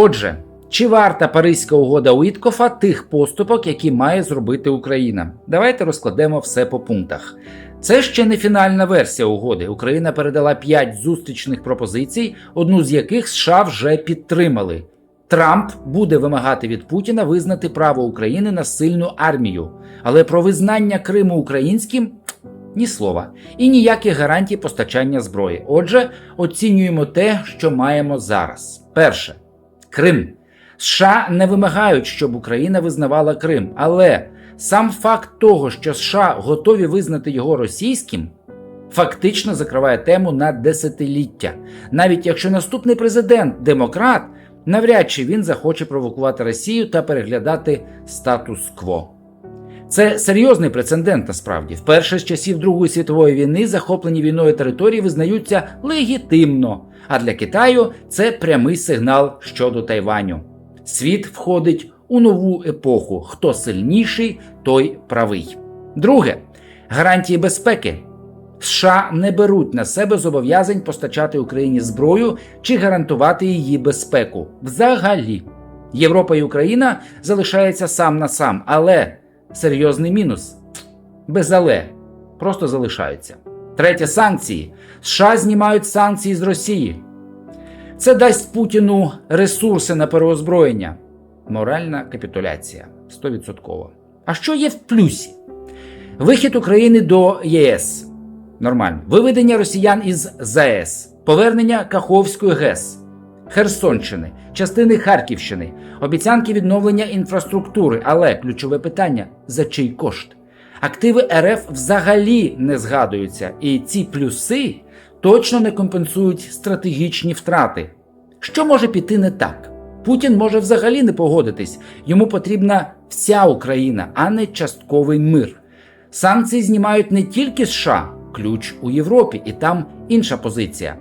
Отже, чи варта Паризька угода Уіткофа тих поступок, які має зробити Україна? Давайте розкладемо все по пунктах. Це ще не фінальна версія угоди. Україна передала 5 зустрічних пропозицій, одну з яких США вже підтримали. Трамп буде вимагати від Путіна визнати право України на сильну армію, але про визнання Криму українським ні слова і ніяких гарантій постачання зброї. Отже, оцінюємо те, що маємо зараз. Перше, Крим. США не вимагають, щоб Україна визнавала Крим, але сам факт того, що США готові визнати його російським, фактично закриває тему на десятиліття. Навіть якщо наступний президент демократ, навряд чи він захоче провокувати Росію та переглядати статус-кво. Це серйозний прецедент насправді. Вперше з часів Другої світової війни захоплені війною території визнаються легітимно, а для Китаю це прямий сигнал щодо Тайваню. Світ входить у нову епоху. Хто сильніший, той правий. Друге гарантії безпеки. США не беруть на себе зобов'язань постачати Україні зброю чи гарантувати її безпеку. Взагалі, Європа і Україна залишаються сам на сам, але серйозний мінус. Без але просто залишаються. Третє санкції. США знімають санкції з Росії. Це дасть Путіну ресурси на переозброєння. Моральна капітуляція 100%. А що є в плюсі? Вихід України до ЄС. Нормально. Виведення росіян із ЗАЕС, повернення Каховської ГЕС, Херсонщини, частини Харківщини, обіцянки відновлення інфраструктури. Але ключове питання за чий кошт? Активи РФ взагалі не згадуються, і ці плюси точно не компенсують стратегічні втрати. Що може піти не так? Путін може взагалі не погодитись, йому потрібна вся Україна, а не частковий мир. Санкції знімають не тільки США, ключ у Європі, і там інша позиція.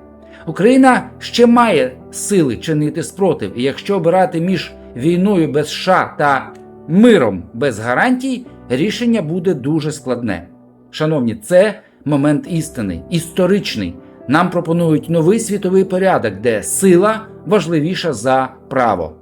Україна ще має сили чинити спротив, і якщо обирати між війною без США та миром без гарантій, рішення буде дуже складне. Шановні, це момент істини, історичний. Нам пропонують новий світовий порядок, де сила важливіша за право.